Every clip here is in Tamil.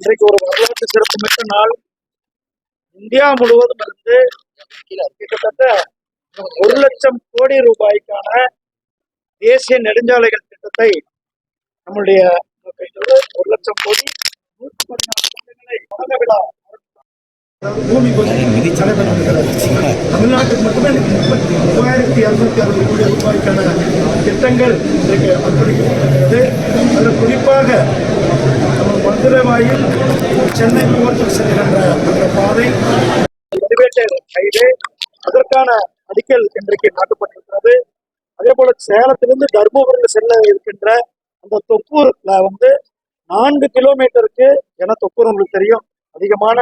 இன்றைக்கு ஒரு வரலாற்று சிறப்புமிக்க நாள். இந்தியா முழுவதும் இருந்து கிட்டத்தட்ட ஒரு லட்சம் கோடி ரூபாய்க்கான தேசிய நெடுஞ்சாலைகள் திட்டத்தை நம்முடைய ஒரு லட்சம் கோடி நூற்றி பதினாறு திட்டங்களை தொடங்க விழா. பூமி பூஜை நடைபெறுகிறது தமிழ்நாட்டுக்கு மட்டுமே முப்பத்தி மூவாயிரத்தி இரநூத்தி அறுபது கோடி ரூபாய்க்கான திட்டங்கள் இன்றைக்கு அர்ப்பணிக்கப்பட்டிருக்கிறது. அதில் குறிப்பாக மதுரவாயில் சென்னை போர்ட்டுக்கு செல்கின்ற அந்த பாதை எலிவேட்டர் ஹைவே அதற்கான அடிக்கல் இன்றைக்கு நாட்டப்பட்டிருக்கிறது அதே போல சேலத்திலிருந்து தர்மபுரியில் செல்ல இருக்கின்ற அந்த தொப்பூர்ல வந்து நான்கு கிலோமீட்டருக்கு என தொப்பூர் உங்களுக்கு தெரியும். அதிகமான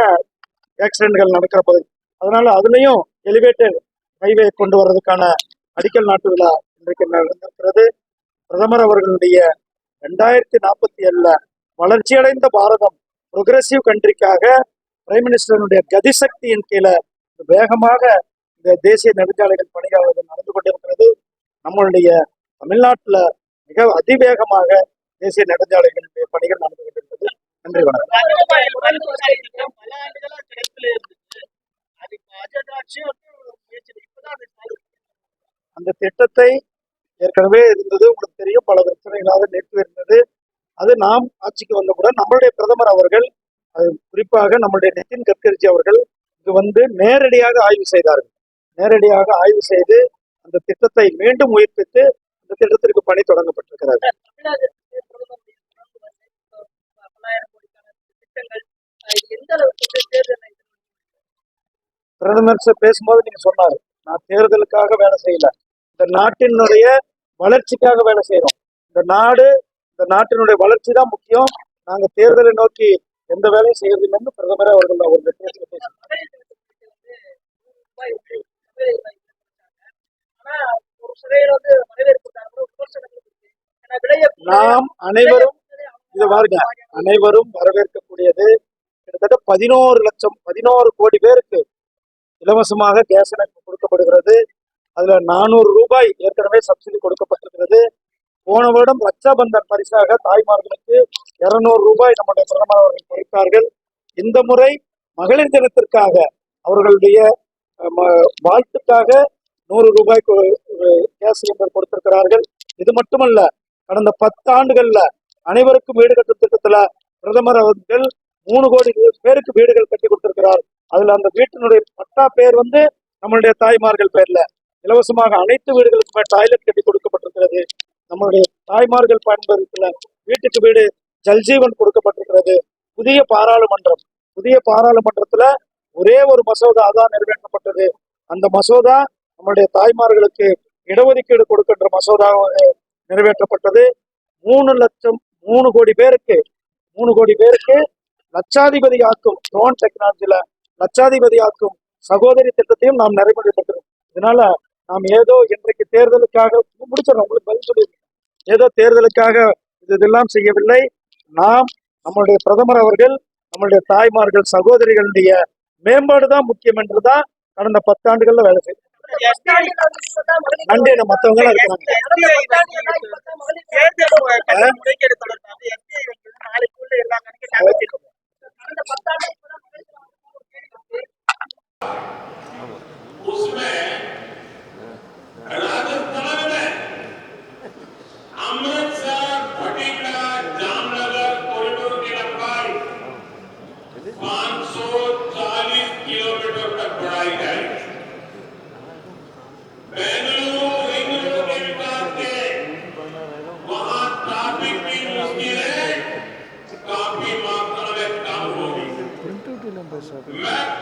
ஆக்சிடென்ட்கள் நடக்கிற பகுதி. அதனால அதுலயும் எலிவேட்டர் ஹைவே கொண்டு வர்றதுக்கான அடிக்கல் நாட்டு விழா இன்றைக்கு நடந்திருக்கிறது பிரதமர் அவர்களுடைய ரெண்டாயிரத்தி நாற்பத்தி ஏழுல வளர்ச்சியடைந்த பாரதம் ப்ரொக்ரெசிவ் கண்ட்ரிக்காக பிரைம் மினிஸ்டருடைய கதிசக்தியின் கீழே வேகமாக இந்த தேசிய நெடுஞ்சாலைகள் பணிகள் நடந்து கொண்டிருக்கிறது. நம்மளுடைய தமிழ்நாட்டில் மிக அதிவேகமாக தேசிய நெடுஞ்சாலைகளுடைய பணிகள் நடந்து கொண்டிருக்கிறது. நன்றி வணக்கம். அந்த திட்டத்தை ஏற்கனவே இருந்தது உங்களுக்கு தெரியும் பல அது நாம் ஆட்சிக்கு வந்தவுடன் நம்மளுடைய பிரதமர் அவர்கள் குறிப்பாக நம்முடைய நிதின் கட்கரிஜி அவர்கள் இது வந்து நேரடியாக ஆய்வு செய்தார்கள். நேரடியாக ஆய்வு செய்து அந்த திட்டத்தை மீண்டும் உயிர்ப்பித்து அந்த திட்டத்திற்கு பணி தொடங்கப்பட்டிருக்கிறது. பிரதமர் பேசும்போது நீங்க சொன்னாரு நான் தேர்தலுக்காக வேலை செய்யல. இந்த நாட்டினுடைய வளர்ச்சிக்காக வேலை செய்யறோம் இந்த நாடு இந்த நாட்டினுடைய வளர்ச்சி தான் முக்கியம். நாங்க தேர்தலை நோக்கி எந்த வேலையும் செய்யறதில்லைன்னு பிரதமர் அவர்கள் அவர்கள் ஒரு சிலையில நாம் அனைவரும் இது பாருங்க அனைவரும் வரவேற்கக்கூடியது கிட்டத்தட்ட பதினோரு லட்சம் பதினோரு கோடி பேருக்கு இலவசமாக கேஸ் இணைப்பு கொடுக்கப்படுகிறது. அதுல நானூறு ரூபாய் ஏற்கனவே சப்சிடி கொடுக்கப்பட்டிருக்கிறது. போன வருடம் ரட்சாபந்தன் பரிசாக தாய்மார்களுக்கு இருநூறு ரூபாய் நம்முடைய பிரதமர் அவர்கள் கொடுத்தார்கள். இந்த முறை மகளிர் தினத்திற்காக அவர்களுடைய வாழ்த்துக்காக நூறு ரூபாய் கேஸ் சிலிண்டர் கொடுத்திருக்கிறார்கள். இது மட்டுமல்ல கடந்த பத்து ஆண்டுகள்ல அனைவருக்கும் வீடு கட்டும் திட்டத்துல பிரதமர் அவர்கள் மூணு கோடி பேருக்கு வீடுகள் கட்டி கொடுத்திருக்கிறார். அதுல அந்த வீட்டினுடைய பட்டா பேர் வந்து நம்மளுடைய தாய்மார்கள் பேர்ல. இலவசமாக அனைத்து வீடுகளுக்குமே டாய்லெட் கட்டி கொடுக்கப்பட்டிருக்கிறது. நம்மளுடைய தாய்மார்கள் பயன்படுத்தல வீட்டுக்கு வீடு ஜல்ஜீவன் கொடுக்கப்பட்டிருக்கிறது. புதிய பாராளுமன்றம். புதிய பாராளுமன்றத்துல ஒரே ஒரு மசோதா தான் நிறைவேற்றப்பட்டது. அந்த மசோதா நம்மளுடைய தாய்மார்களுக்கு இடஒதுக்கீடு கொடுக்கின்ற மசோதா நிறைவேற்றப்பட்டது. மூணு லட்சம் மூணு கோடி பேருக்கு மூணு கோடி பேருக்கு லட்சாதிபதி ஆக்கும் ட்ரோன் டெக்னாலஜியில லட்சாதிபதி ஆக்கும் சகோதரி திட்டத்தையும் நாம் நிறைவேற்றப்பட்டிருக்கோம் இதனால நாம் ஏதோ இன்றைக்கு தேர்தலுக்காக முடிச்சிடறோம். உங்களுக்கு பதில் சொல்லியிருக்கேன் ஏதோ தேர்தலுக்காக இது இதெல்லாம் செய்யவில்லை. நாம் நம்மளுடைய பிரதமர் அவர்கள் நம்மளுடைய தாய்மார்கள் சகோதரிகளுடைய மேம்பாடு தான் முக்கியம் என்றுதான் கடந்த பத்தாண்டுகள்ல வேலை செய்யும் நன்றி மத்தவங்க இருக்கிறாங்க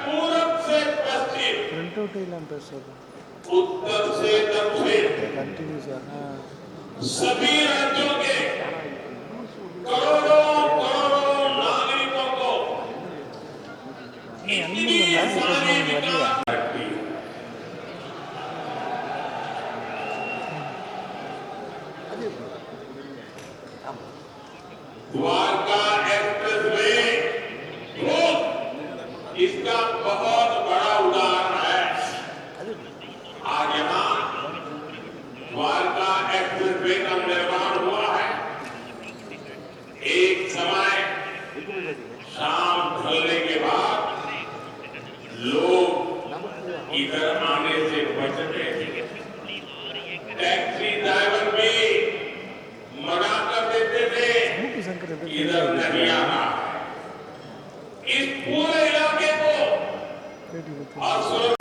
पूरब से पश्चिम। प्रिंट आउट ಇಲ್ಲ ಅಂತ ಸರ್ उत्तर से दक्षिण। कंटिन्यू सर सभी राज्यों के करोड़ों करोड़ों नागरिकों को इतनी सारी विकास Thank you. इधर आने से बचते टैक्सी ड्राइवर भी मना कर देते थे। इधर नहीं आना इस पूरे इलाके को और